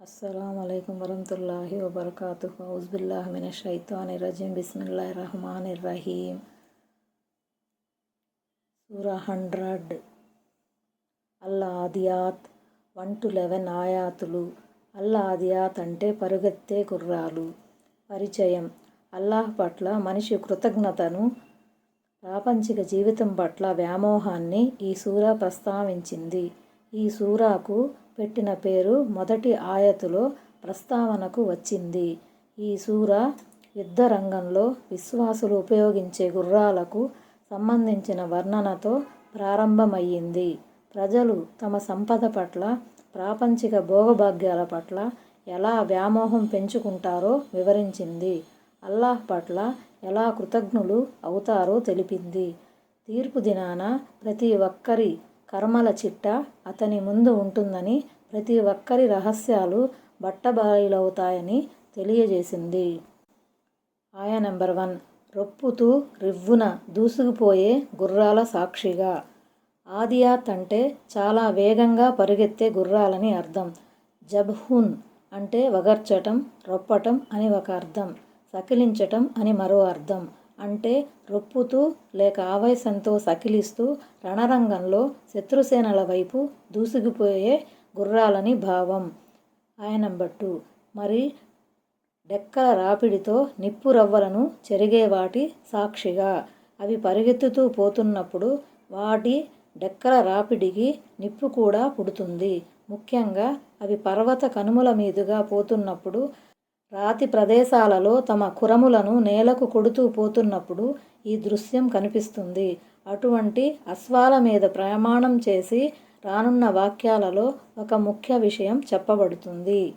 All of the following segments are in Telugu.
అస్సలం అయికం వరహతుల్లాహి వబర్కాతు ఔజ్బిల్లాహమిన షైతాన్ రజీం బిస్మిల్లా రహమాన్ రహీం సూరా హండ్రెడ్. అల్లా ఆదియాత్ వన్ టు లెవెన్ ఆయాతులు. అల్లా ఆదియాత్ అంటే పరుగెత్తే కుర్రాలు పరిచయం. అల్లాహ్ పట్ల మనిషి కృతజ్ఞతను ప్రాపంచిక జీవితం పట్ల వ్యామోహాన్ని ఈ సూరా ప్రస్తావించింది. ఈ సూరాకు పెట్టిన పేరు మొదటి ఆయతులో ప్రస్తావనకు వచ్చింది. ఈ సూర యుద్ధ రంగంలో విశ్వాసులు ఉపయోగించే గుర్రాలకు సంబంధించిన వర్ణనతో ప్రారంభమయ్యింది. ప్రజలు తమ సంపద పట్ల ప్రాపంచిక భోగభాగ్యాల పట్ల ఎలా వ్యామోహం పెంచుకుంటారో వివరించింది. అల్లాహ్ పట్ల ఎలా కృతజ్ఞులు అవుతారో తెలిపింది. తీర్పు దినాన ప్రతి ఒక్కరి కర్మల చిట్ట అతని ముందు ఉంటుందని ప్రతి ఒక్కరి రహస్యాలు బట్టబయలవుతాయని తెలియజేసింది. ఆయ నెంబర్ వన్. రొప్పుతూ రివ్వున దూసుకుపోయే గుర్రాల సాక్షిగా. ఆదియాత్ అంటే చాలా వేగంగా పరుగెత్తే గుర్రాలని అర్థం. జబ్హున్ అంటే వగర్చటం రొప్పటం అని ఒక అర్థం. సకిలించటం అని మరో అర్థం. అంటే రొప్పుతూ లేక ఆవేశంతో సకిలిస్తూ రణరంగంలో శత్రుసేనల వైపు దూసుకుపోయే గుర్రాలని భావం. ఆయన బట్టు. టూ మరి డెక్కల రాపిడితో నిప్పు రవ్వలను చెరిగేవాటి సాక్షిగా. అవి పరిగెత్తుతూ పోతున్నప్పుడు వాటి డెక్కల రాపిడికి నిప్పు కూడా పుడుతుంది. ముఖ్యంగా అవి పర్వత కనుమల మీదుగా పోతున్నప్పుడు రాతి ప్రదేశాలలో తమ కురములను నేలకు కొడుతూ పోతున్నప్పుడు ఈ దృశ్యం కనిపిస్తుంది. అటువంటి అశ్వాల మీద ప్రయాణం చేసి రానున్న వాక్యాలలో ఒక ముఖ్య విషయం చెప్పబడుతుంది.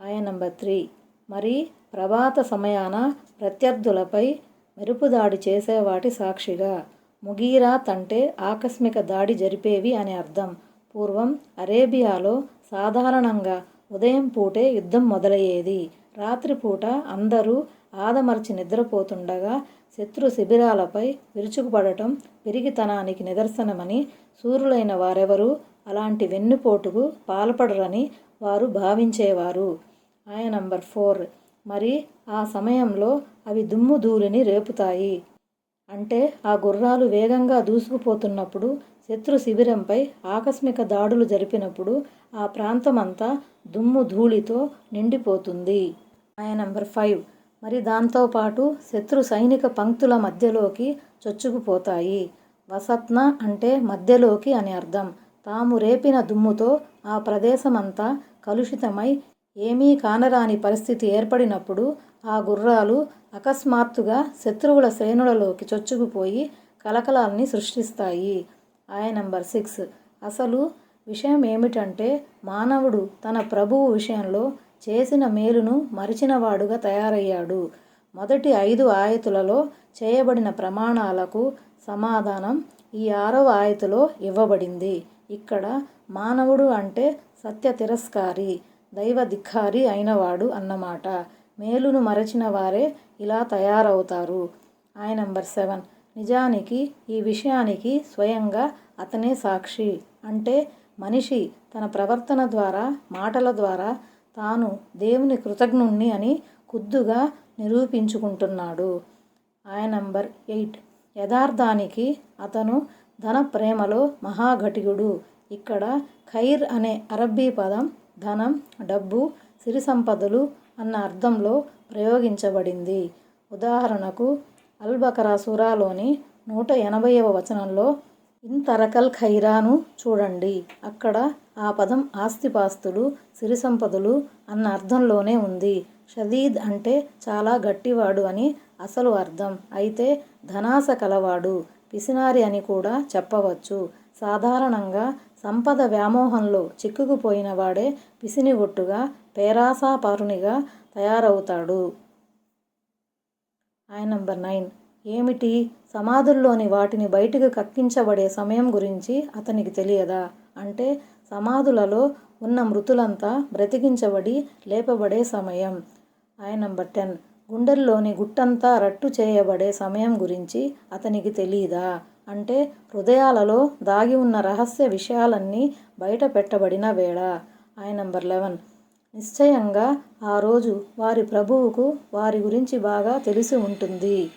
ఆయన నంబర్ త్రీ. మరి ప్రభాత సమయాన ప్రత్యర్థులపై మెరుపు దాడి చేసేవాటి సాక్షిగా ముగీరాత్ అంటే ఆకస్మిక దాడి జరిపేవి అని అర్థం. పూర్వం అరేబియాలో సాధారణంగా ఉదయం పూటే యుద్ధం మొదలయ్యేది. రాత్రిపూట అందరూ ఆదమర్చి నిద్రపోతుండగా శత్రు శిబిరాలపై విరుచుకుపడటం పెరిగితనానికి నిదర్శనమని సూరులైన వారెవరూ అలాంటి వెన్నుపోటుకు పాల్పడరని వారు భావించేవారు. ఆయ నంబర్ ఫోర్. మరి ఆ సమయంలో అవి దుమ్ము ధూళిని రేపుతాయి. అంటే ఆ గుర్రాలు వేగంగా దూసుకుపోతున్నప్పుడు శత్రు శిబిరంపై ఆకస్మిక దాడులు జరిపినప్పుడు ఆ ప్రాంతమంతా దుమ్ము ధూళితో నిండిపోతుంది. ఆయన నంబర్ ఫైవ్. మరి దాంతోపాటు శత్రు సైనిక పంక్తుల మధ్యలోకి చొచ్చుకుపోతాయి. వసత్న అంటే మధ్యలోకి అని అర్థం. తాము రేపిన దుమ్ముతో ఆ ప్రదేశమంతా కలుషితమై ఏమీ కానరాని పరిస్థితి ఏర్పడినప్పుడు ఆ గుర్రాలు అకస్మాత్తుగా శత్రువుల శ్రేణులలోకి చొచ్చుకుపోయి కలకలాల్ని సృష్టిస్తాయి. ఆయ నంబర్ సిక్స్. అసలు విషయం ఏమిటంటే మానవుడు తన ప్రభువు విషయంలో చేసిన మేలును మరిచినవాడుగా తయారయ్యాడు. మొదటి ఐదు ఆయతులలో చేయబడిన ప్రమాణాలకు సమాధానం ఈ ఆరవ ఆయతులో ఇవ్వబడింది. ఇక్కడ మానవుడు అంటే సత్య తిరస్కారి దైవ ధిక్కారి అయినవాడు అన్నమాట. మేలును మరచిన వారే ఇలా తయారవుతారు. ఆయన నంబర్ సెవెన్. నిజానికి ఈ విషయానికి స్వయంగా అతనే సాక్షి. అంటే మనిషి తన ప్రవర్తన ద్వారా మాటల ద్వారా తాను దేవుని కృతజ్ఞుణ్ణి అని ఖుద్దుగా నిరూపించుకుంటున్నాడు. ఆయన నంబర్ ఎయిట్. యథార్థానికి అతను ధన ప్రేమలో మహాఘటికుడు. ఇక్కడ ఖైర్ అనే అరబ్బీ పదం ధనం డబ్బు సిరి సంపదలు అన్న అర్థంలో ప్రయోగించబడింది. ఉదాహరణకు అల్ సూరాలోని నూట ఎనభైవ వచనంలో ఇంతరకల్ ఖైరాను చూడండి. అక్కడ ఆ పదం ఆస్తిపాస్తులు సిరి సంపదలు అన్న అర్థంలోనే ఉంది. షదీద్ అంటే చాలా గట్టివాడు అని అసలు అర్థం. అయితే ధనాస కలవాడు పిసినారి అని కూడా చెప్పవచ్చు. సాధారణంగా సంపద వ్యామోహంలో చిక్కుకుపోయిన వాడే పిసినిగొట్టుగా పేరాసాపారునిగా తయారవుతాడు. ఆయన నంబర్ నైన్. ఏమిటి? సమాధుల్లోని వాటిని బయటకు కక్కించబడే సమయం గురించి అతనికి తెలియదా? అంటే సమాధులలో ఉన్న మృతులంతా బ్రతికించబడి లేపబడే సమయం. ఆయన నంబర్ టెన్. గుండెల్లోని గుట్టంతా రట్టు చేయబడే సమయం గురించి అతనికి తెలియదా అంటే హృదయాలలో దాగి ఉన్న రహస్య విషయాలన్నీ బయట పెట్టబడిన వేళ. ఆయన నంబర్ లెవెన్. నిశ్చయంగా ఆ రోజు వారి ప్రభువుకు వారి గురించి బాగా తెలిసి ఉంటుంది.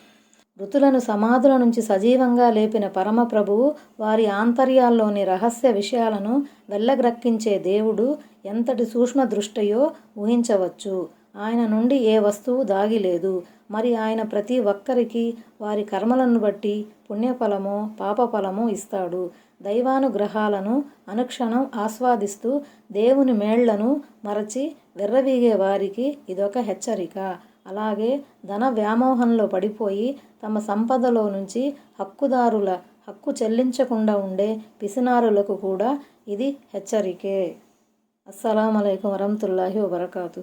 మృతులను సమాధుల నుంచి సజీవంగా లేపిన పరమప్రభువు వారి ఆంతర్యాల్లోని రహస్య విషయాలను వెళ్ళగ్రక్కించే దేవుడు ఎంతటి సూక్ష్మ దృష్టయో ఊహించవచ్చు. ఆయన నుండి ఏ వస్తువు దాగిలేదు. మరి ఆయన ప్రతి ఒక్కరికి వారి కర్మలను బట్టి పుణ్యఫలమో పాపఫలమో ఇస్తాడు. దైవానుగ్రహాలను అనుక్షణం ఆస్వాదిస్తూ దేవుని మేళ్ళను మరచి విర్రవీగే వారికి ఇదొక హెచ్చరిక. అలాగే ధన వ్యామోహంలో పడిపోయి తమ సంపదలో నుంచి హక్కుదారుల హక్కు చెల్లించకుండా ఉండే పిసినారులకు కూడా ఇది హెచ్చరికే. అస్సలం అయికం వరహతుల్లాహి వబర్కాతు